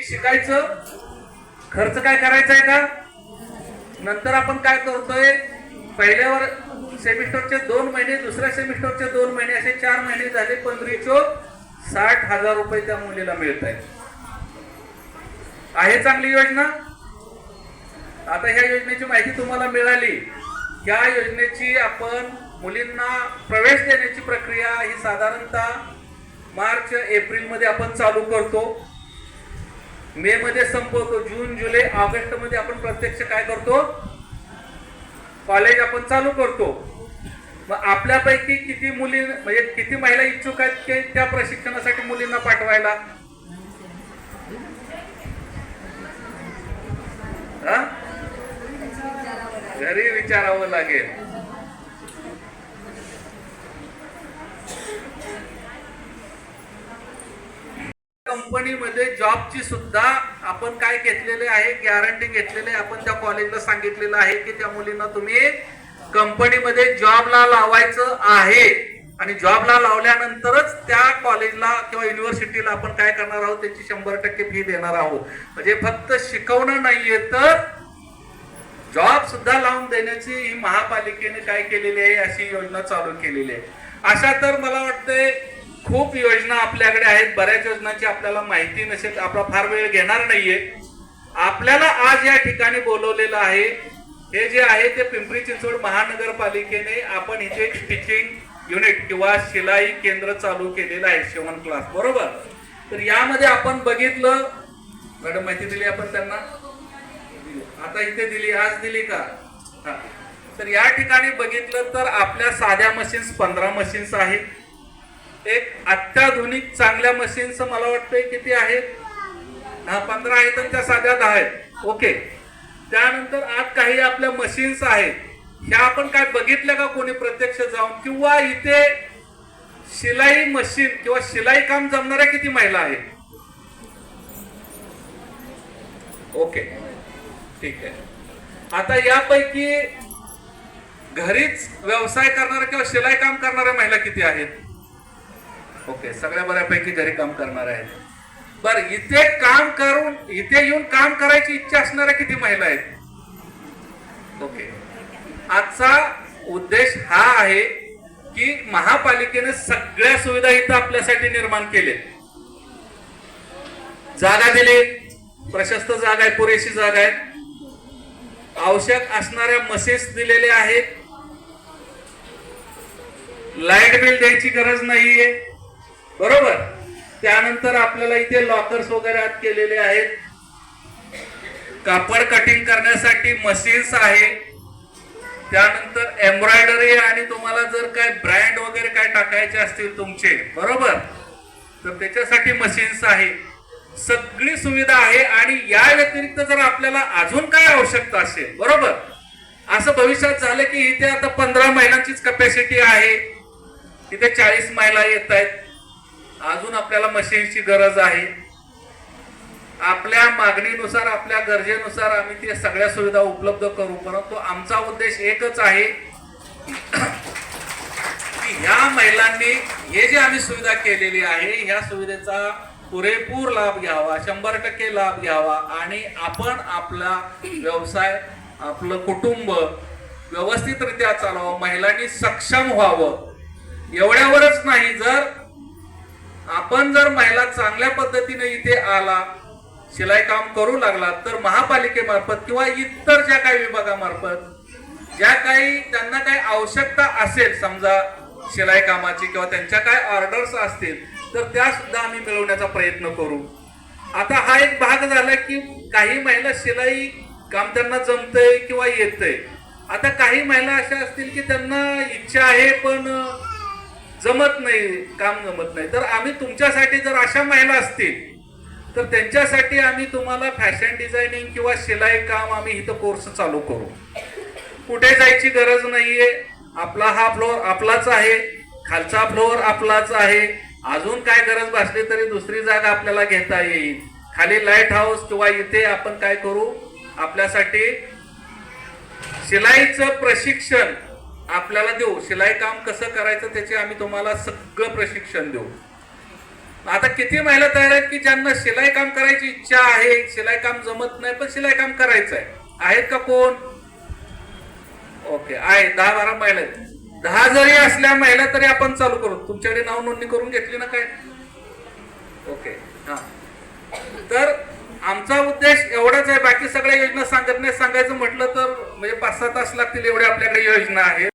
किती शिकायचं? खर्च काय करायचा आहे का? नंतर आपण काय करतोय? पहिल्यावर सेमिस्टरचे दोन महिने दुसऱ्या सेमिस्टरचे दोन महिने असे चार महिने झाले पंधरीचो साठ हजार रुपये त्या मुलीला मिळत आहेत. आहे चांगली योजना? आता ह्या योजनेची माहिती तुम्हाला मिळाली. या योजनेची आपण मुलींना प्रवेश देण्याची प्रक्रिया ही साधारणतः मार्च एप्रिलमध्ये आपण चालू करतो. मे मध्ये संपवतो. जून जुलै ऑगस्टमध्ये आपण प्रत्यक्ष काय करतो? कॉलेज आपण चालू करतो. मग आपल्यापैकी किती मुली म्हणजे किती महिला इच्छुक आहेत की त्या प्रशिक्षणासाठी मुलींना पाठवायला? हा? घरी विचारावं लागेल. कंपनीमध्ये जॉबची सुद्धा आपण काय घेतलेले आहे गॅरंटी घेतलेले आहे. आपण त्या कॉलेजला सांगितलेलं आहे की त्या मुलींना तुम्ही कंपनीमध्ये जॉबला लावायचं आहे आणि जॉबला लावल्यानंतरच त्या कॉलेजला किंवा युनिव्हर्सिटीला आपण काय करणार आहोत त्याची शंभर टक्के फी देणार आहोत म्हणजे फक्त शिकवणं नाहीये तर जॉब सुद्धा लावून देण्याची ही महापालिकेने काय केलेली आहे अशी योजना चालू केलेली आहे अशा तर मला वाटतंय खूप योजना आपल्याकडे आहेत. बऱ्याच योजनांची आपल्याला माहिती नसेल. आपला फार वेळ घेणार नाहीये. आपल्याला आज या ठिकाणी बोलवलेलं आहे. हे जे आहे ते पिंपरी चिंचवड महानगरपालिकेने आपण इथे एक स्टिचिंग युनिट किंवा शिलाई केंद्र चालू केलेलं आहे. शिवण क्लास बरोबर? तर यामध्ये आपण बघितलं. मॅडम माहिती दिली आपण त्यांना? आता इथे दिली. आज दिली का? हा. तर या ठिकाणी बघितलं तर आपल्या साध्या मशीन्स पंधरा मशीन्स आहेत. एक अत्याधुनिक चांगल्या मशीन्स मला वाटतंय किती आहेत हा पंधरा आहेत आणि त्या साध्या दहा आहेत. ओके. त्यानंतर आज काही आपल्या मशीन्स आहेत. ह्या आपण काय बघितल्या का कोणी प्रत्यक्ष जाऊन? किंवा इथे शिलाई मशीन किंवा शिलाई काम जमणाऱ्या किती महिला आहेत? ओके. ठीक आहे. आता यापैकी घरीच व्यवसाय करणाऱ्या किंवा शिलाई काम करणाऱ्या महिला किती आहेत? ओके सगळ्या बऱ्यापैकी घरी काम करणार आहेत. बर इथे काम करून इथे येऊन काम करायची इच्छा असणाऱ्या किती महिला आहेत? ओके. आजचा उद्देश हा आहे की महापालिकेने सगळ्या सुविधा इथं आपल्यासाठी निर्माण केले जागा दिली. प्रशस्त जागा आहे पुरेशी जागा आहे. आवश्यक असणाऱ्या मसेस दिलेल्या आहेत. लाइट बिल द्यायची गरज नाहीये. बरोबर? त्यानंतर आपल्याला इथे लॉकर्स वगैरे आत केलेले आहेत. कापड कटिंग करण्यासाठी मशीन्स आहे. त्यानंतर एम्ब्रॉयडरी आणि तुम्हाला जर काय ब्रँड वगैरे काय टाकायचे असतील तुमचे बरोबर? तर त्याच्यासाठी मशीन्स आहे. सगळी सुविधा आहे आणि या व्यतिरिक्त जर आपल्याला अजून काय आवश्यकता असेल बरोबर? असं भविष्यात झालं की इथे आता पंधरा महिलांचीच कपॅसिटी आहे. तिथे चाळीस महिला येत आहेत. अजून आपल्याला मशीनची गरज आहे. आपल्या मागणीनुसार आपल्या गरजेनुसार आम्ही ते सगळ्या सुविधा उपलब्ध करू. परंतु आमचा उद्देश एकच आहे की ह्या महिलांनी हे जे आम्ही सुविधा केलेली आहे ह्या सुविधेचा पुरेपूर लाभ घ्यावा शंभर टक्के लाभ घ्यावा आणि आपण आपला व्यवसाय आपलं कुटुंब व्यवस्थितरित्या चालवावं महिलांनी सक्षम व्हावं. एवढ्यावरच नाही जर आपण जर महिला चांगल्या पद्धतीने इथे आला शिलाई काम करू लागला तर महापालिकेमार्फत किंवा इतर ज्या काही विभागामार्फत ज्या काही त्यांना काही आवश्यकता असेल समजा शिलाई कामाची किंवा त्यांच्या काय ऑर्डर्स असतील तर त्या सुद्धा आम्ही मिळवण्याचा प्रयत्न करू. आता हा एक भाग झाला की काही महिला शिलाई काम त्यांना जमतंय किंवा येतंय. आता काही महिला अशा असतील की त्यांना इच्छा आहे पण जमत नाही काम जमत नाही. तर आम्ही तुमच्यासाठी जर अशा महिला असतील तर त्यांच्यासाठी आम्ही तुम्हाला फॅशन डिझायनिंग किंवा शिलाई काम आम्ही इथं कोर्स चालू करू. कुठे जायची गरज नाहीये. आपला हा फ्लोअर आपलाच आहे. खालचा फ्लोअर आपलाच आहे. अजून काय गरज भासली तरी दुसरी जागा आपल्याला घेता येईल. खाली लाइट हाऊस किंवा इथे आपण काय करू? आपल्यासाठी शिलाईचं प्रशिक्षण आपल्याला देऊ. शिलाई काम कसं करायचं त्याचे आम्ही तुम्हाला सगळं प्रशिक्षण देऊ. आता किती महिला तयार आहेत की ज्यांना शिलाई काम करायची इच्छा आहे? शिलाई काम जमत नाही पण शिलाई काम करायचं आहे आहेत का कोण? ओके आहे. दहा बारा महिला आहेत. दहा जरी असल्या महिला तरी आपण चालू करू. तुमच्याकडे नाव नोंदणी करून घेतली ना काय? ओके हा. तर आमचा उद्देश एवढाच आहे. बाकी सगळ्या योजना सांगत नाही. सांगायचं म्हटलं तर म्हणजे पाच सहा तास लागतील एवढ्या आपल्याकडे योजना आहेत.